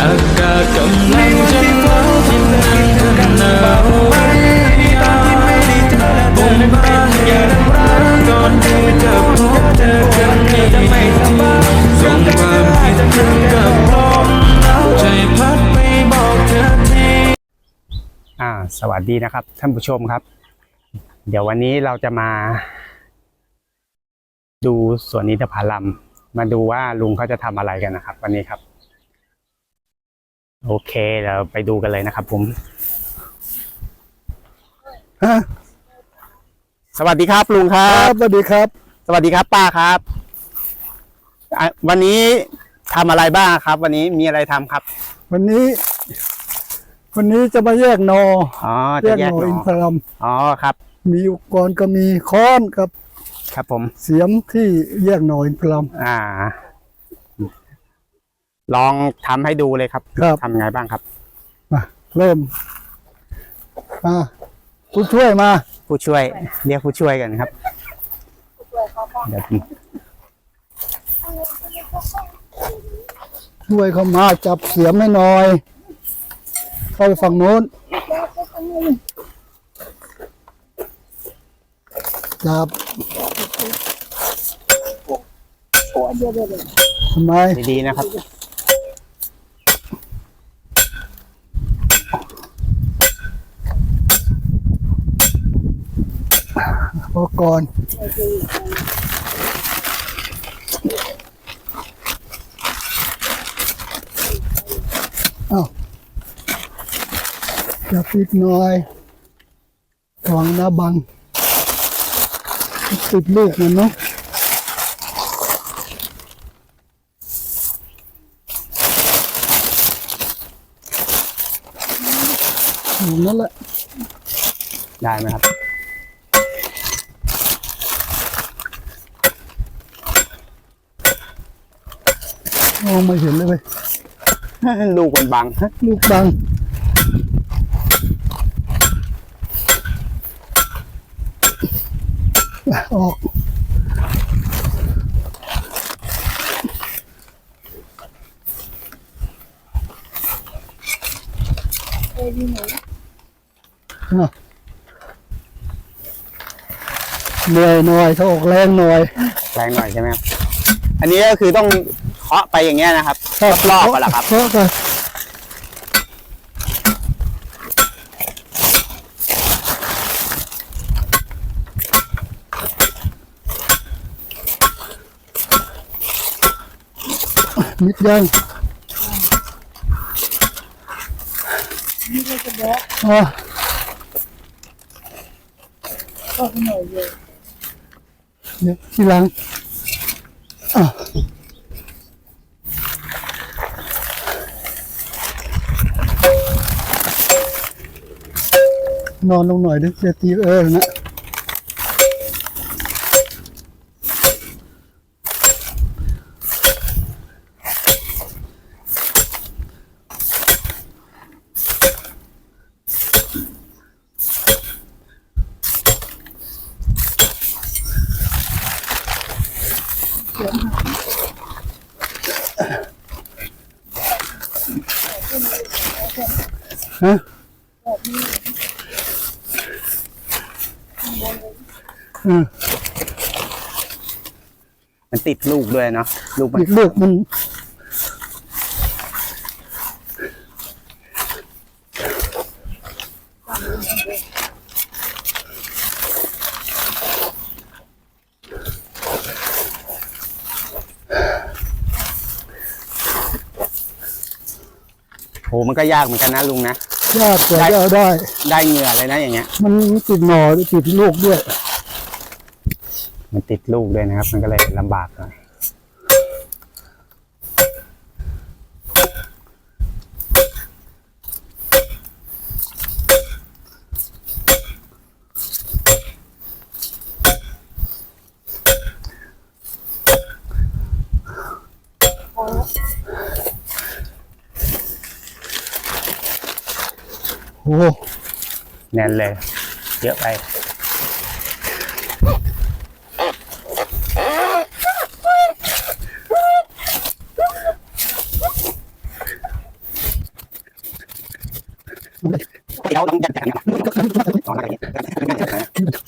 อากาศกำลังจะหนาวที่นั่นหนาวไม่ได้ผมบ้านอยากรักก่อนที่จะพบเจอกันนี่ส่งความคิดถึงกับลมหนาวใจพัดไปบอกเธอทีอ่าสวัสดีนะครับ ท่านผู้ชมครับ เดี๋ยววันนี้เราจะมา ดูสวนนิทผลัมมาดูว่าลุงเขาจะทำอะไรกันนะครับ วันนี้ครับ โอเคเราไปดูกันเลยนะครับ ผมฮะสวัสดีครับลุงครัครับบ สวัสดีครับ สวัสดีครับป้าครับอะวันนี้ทำอะไรบ้างครับ วันนี้มีอะไรทำครับวันนี้ วันนี้จะมาแยกหนออ๋อแยจะกแยหกนอหน่อินทอรัมอ๋อครับ มีอุปกรณ์ก็มีค้อนกับครับผม เสียมที่แยกหนออินทรัมอ่า ลองทำให้ดูเลยครับครับ ทำไงบ้างครับ มาเริ่มมาผู้ช่วยมา ผู้ช่วยเรียกผู้ช่วยกันครับเดี๋ยวผมช่วยเขามาจับเสียมให้หน่อย เข้าไปฝั่งโน้น จับทำไม ดีๆนะครับ พอก่อนเอาจับปิดหน่อยระวังนะบัง ติดเลูกมันเนาะอย่างนั้นแหละ ได้ไหมครับ องไม่เห็นเลยเว้ยลูกมันบังลูกบังอะออกอะเหนื่อยหน่อยถ้าออกแรงหน่อย แรงหน่อยใช่ไหมครับ อันนี้ก็คือต้อง เคาะไปอย่างเงี้ยนะครับรอบๆกันเหรอครับเพราะกันมิดยังอ๋อเดี๋ยวทีหลังอะ นอนลงหน่อยดิจะตีเออนะฮะ มมันติดลูกด้วยเนาะลูกมันอีกลูกมันโหมันก็ยากเหมือนกันนะลุงนะยากกว่าจะเอาได้ ได้เหงื่อเลยนะอย่างเงี้ย มันติดหน่อติดลูกด้วย มันติดลูกด้วยนะครับ มันก็เลยลำบากหน่อยโอ้แน่นเลย เยอะไป ちょっと。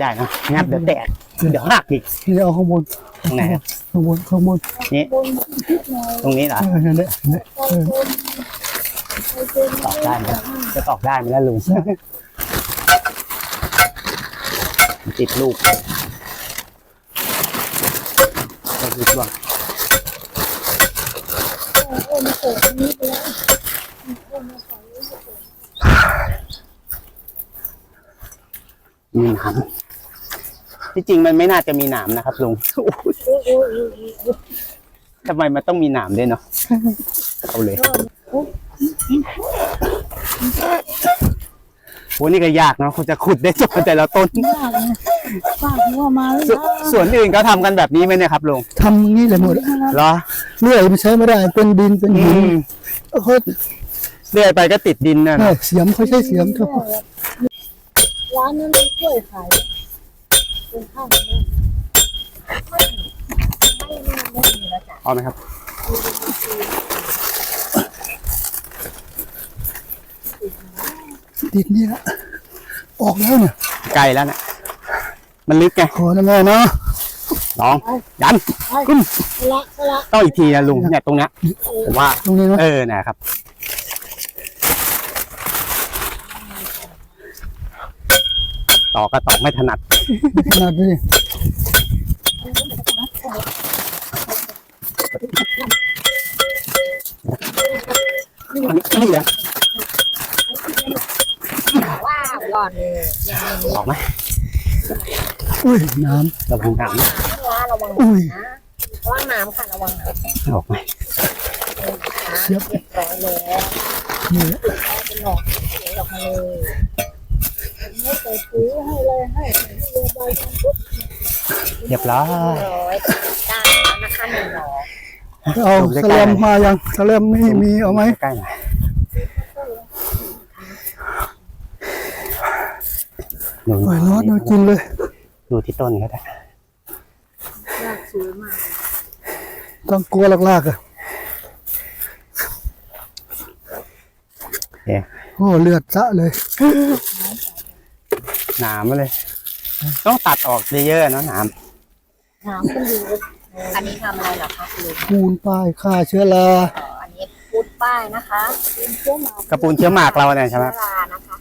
ไม่ได้นะงัดเดี๋ยวแตกเดี๋ยวหักอีกนี่เอาข้างบนตรงไหนครับข้างบนข้างบนนี่ตรงนี้เหรอเออนั่นแหละนั่นแหละเออตอกได้ไหมจะตอกได้ไหมล่ะลุงติดลูกก็คือช่วงมีหนาม ที่จริงมันไม่น่าจะมีหนามนะครับลุงทำไมมันต้องมีหนามด้วยเนาะเอาเลยโหนี่ก็ยากเนาะเขาจะขุดได้จนแต่ละต้นฝากหัวมาเลยสส่วนอื่นเขาทำกันแบบนี้ไหมเนี่ยครับลุงทำอย่างนี้เลยหมดอะเหรอเลื่อยมันใช้ไม่ได้เป็นดินเป็นอืหินมเขาเลื่อยไปก็ติดดินนะเออเสียมเขาใช้เสียมเขาร้านนั้นมีกล้วยขาย เป็นข้าวมันไม่ไม่ไม่มีแล้วจ้ะเอาไหมครับดินนี่ละออกแล้วเนี่ยไกลแล้วนะมันลึกไงขอนะแม่เนาะน้องยันขึ้นละละต้องอีกทีนะลุงเนี่ยตรงเนี้ยผมว่าตรงนี้เนาะเออนะครับ ต่อก็ตอกไม่ถนัดขนาดนี้อันนี้นี่แหละว้าวก่อนเลยออกไหมอุ้ยน้ระวังหนามนะร้านระวังำอุ้ยนะระวังน้ำค่ะระวังน้ำออกไหมเสียบเรียบร้อยแล้วนี่แหละเป็นหลอกเสียออกมาเลยไม่ใส่ปุ๋ยให้เลยให้เรือใบมันปุ๊บ เรียบร้อยร้อยได้แล้วนะคะหนึ่งหลอกเอาสแลมมายังสแลมนี่มีเอาไหมใกล้หน่อยโอ้ยร้อนเอาจริงเลย ดูที่ต้นก็ได้ยากสวยมากต้องกลัวลากๆอะเอ๊ะโอ้เลือดซะเลย หนามมาเลย ต้องตัดออกเยอะๆเนอะหนาม น้ำขึ้นดูอันนี้ทำอะไรเหรอคะคุณลุงปูนป้ายฆ่าเชื้อราอ๋ออันนี้ปูนป้ายนะคะปูนเชื้อหมากกระปูนเชื้อหมากเราเนี่ยใช่ไหมเชื้อรานะคะ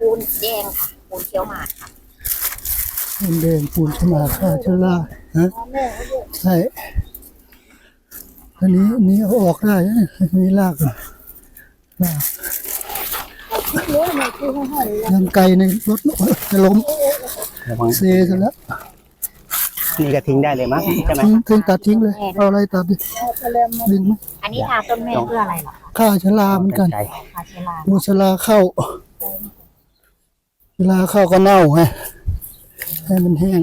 ปูนแดงค่ะปูนเชื้อหมากค่ะปูนแดงปูนฉมาฆ่าเชื้อราฮะแม่เขาด้วยใช่อันนี้อันนี้เอาออกได้นะอันนี้ลากอะลากเยอะเลยคือให้ให้เลยยังไกลในรถจะล้มระวังเซซะแล้ว นี่ก็ทิ้งได้เลยมั้งใช่ไหมทิ้งทิ้งตัดทิ้งเลยเอาอะไรตัดดิเอาไปเลยมาดึงไหมอันนี้ทาต้นแม่เพื่ออะไรเหรอคะฆ่าเชื้อราเหมือนกันใจทาเชื้อรามูเชื้อราเข้าเวลาเข้าก็เน่าไงให้มันแห้ง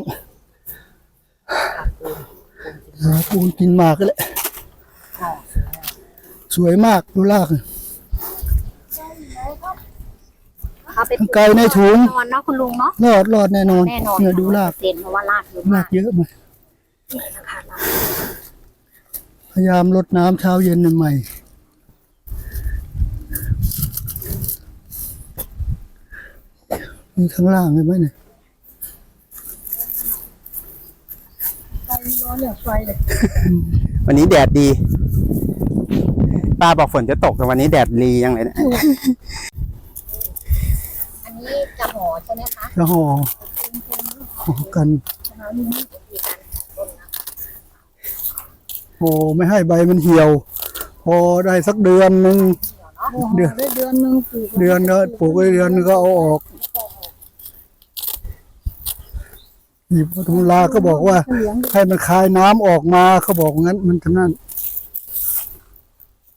หาปูนกินหมากก็แหละสวยมากดูลากเอาไปไกลในถุง นอนเนาะคุณลุงเนาะรอดรอดแน่นอนแน่นอนเนี่ยดูลากเซ็นเพราะว่าลากเยอะลามากกเยอะไหมนี่นะคะลากพยายามลดน้ำเช้าเย็นใหม่มีข้างล่างเห็นไหมเนี่ยร้อนเหลือไฟเลยวันนี้แดดดีป้าบอกฝนจะตกแต่วันนี้แดดดียังเลยเนะอั นนี้จะห่อใช่ไหมคะจะห่อห่อกันมีการต้นนะโอ้ไม่ให้ใบมันเหี่ยว พอได้สักเดือนหนึ่งเดือนได้เดือนหนึงปลูกเดือนก็ปลูกไว้เดือนนึงก็เอาออกนี่ปทุมราก็บอกว่าเหลืองให้มันคายน้ำออกมาเขาบอกงั้นมันทำนั่น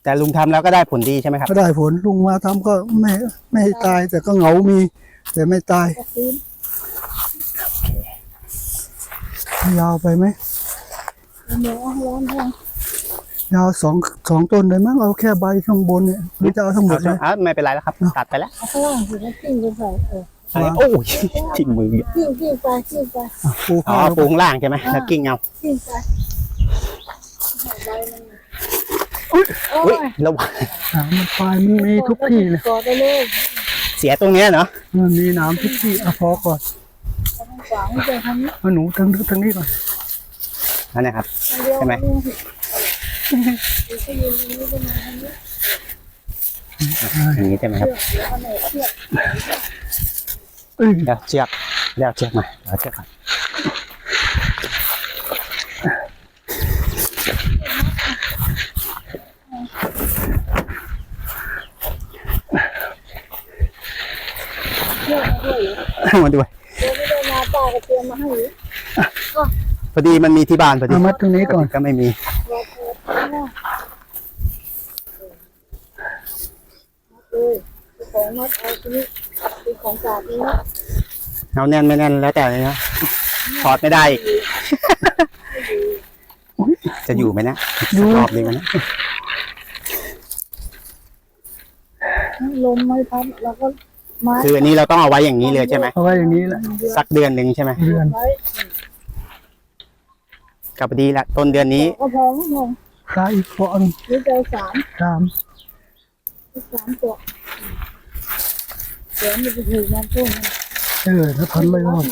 แต่ลุงทำแล้วก็ได้ผลดีใช่ไหมครับ ก็ได้ผลลุงมาทำก็ไม่ไม่ให้ตาย แต่ก็เหงามี แต่ไม่ตายก็ซื้อยาวไปไหมเหนียวร้อนแห้งยาวสองสองต้นเลยมั้งเอาแค่ใบข้างบนเนี่ยหรือจะเอาทั้งหมดเลยอะไม่เป็นไรแล้วครับ ตัดไปแล้วเอาข้างล่างสิแล้วกิ้งไปใส่เอออะไรโอ้ยทิ้งมือกิ้งกิ้งไปกิ้งไปปูอ๋อข้าวปูข้างล่างใช่ไหมแล้วกิ้งเอากิ้งไปใส่ใบมันโอ้อุ้ยยระวังหนามมันปลายมันมีทุกที่เลยกอดได้เลยเสียตรงเนี้ยเนาะมันมีหนามทุกที่เอาพอก่อนทางขวางไม่ใช่ทางนี้เอาหนูทั้งทางนี้ก่อนนั่นนะครับทางเดียวใช่ไหมดูสิดูสิยืนตรงนี้ประมาณทางนี้อย่างนี้ใช่ไหมครับเชือกเดี๋ยวเอาไหนเชือกเอ้ยเดี๋ยวเชือกเดี๋ยวเชือกมาเดี๋ยวเชือกก่อน เชือก มาด้วยเหรอมาด้วยเดี๋ยวไม่ได้มาป้าก็เตรียมมาให้อยู่พอดีมันมีที่บ้านพอดีเอามัดตรงนี้ก่อนก็ไม่มีรอเปิดนะเลยของมัดเอาทีนี้เป็นของฝากนี้นะเอาแน่นไม่แน่นแล้วแต่เลยนะถอดไม่ได้อีกจะอยู่ไหมนะสักรอบหนึงนะลมไม่พัดเราก็ไม้ คืออันนี้เราต้องเอาไว้อย่างนี้เลยใช่ไหมเอาไว้อย่างนี้แหละสักเดือนหนึ่งใช่ไหมเดือนไว้กับพอดีละต้นเดือนนี้ก็พอไม่พอซ้ายอีกฟอนหรือจะเอาสามสามสามตัวเดี๋ยวมันจะถือมันต้นเออถ้าทันไม่รอด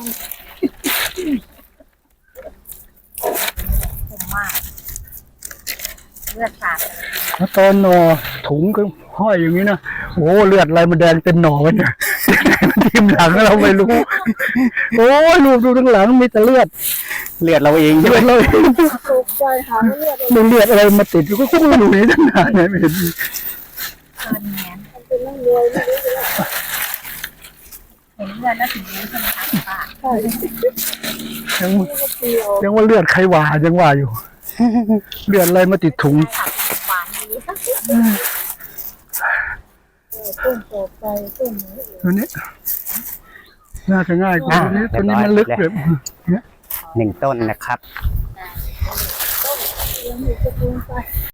เลือดสาดแล้วตอนหนอถุงก็ห้อยอย่างนี้นะ โอ้เลือดอะไรมันแดงเป็นหนอกันเนี่ยทีมหลังเราไม่รู้ โอ้ยลูกดูทั้งหลังมีแต่เลือด เลือดเราเองใช่เลืไหมอดเราตกใจหาว่าเลือดอะไรไม่เลือดอะไรมาติดอยู่ก็คงอยู่ในตั้งนานเนี่ยไม่เห็นมีมันเป็นนั่งรวยไม่รู้เลยเห็นเลือดแล้วถึงรู้ใช่ไหมคะป้าใช่ยังก็เตียวยังว่าเลือดใครหวายังว่าอยู่ เลือดอะไรมาติดถุงค่ะหวานดี ต้นต่อไปต้นไหนตัวนี้น่าจะง่ายกว่าตัวนี้ตัวนี้มันลึกแบบหนึ่งต้นนะครับยังมีกระตุ้นไป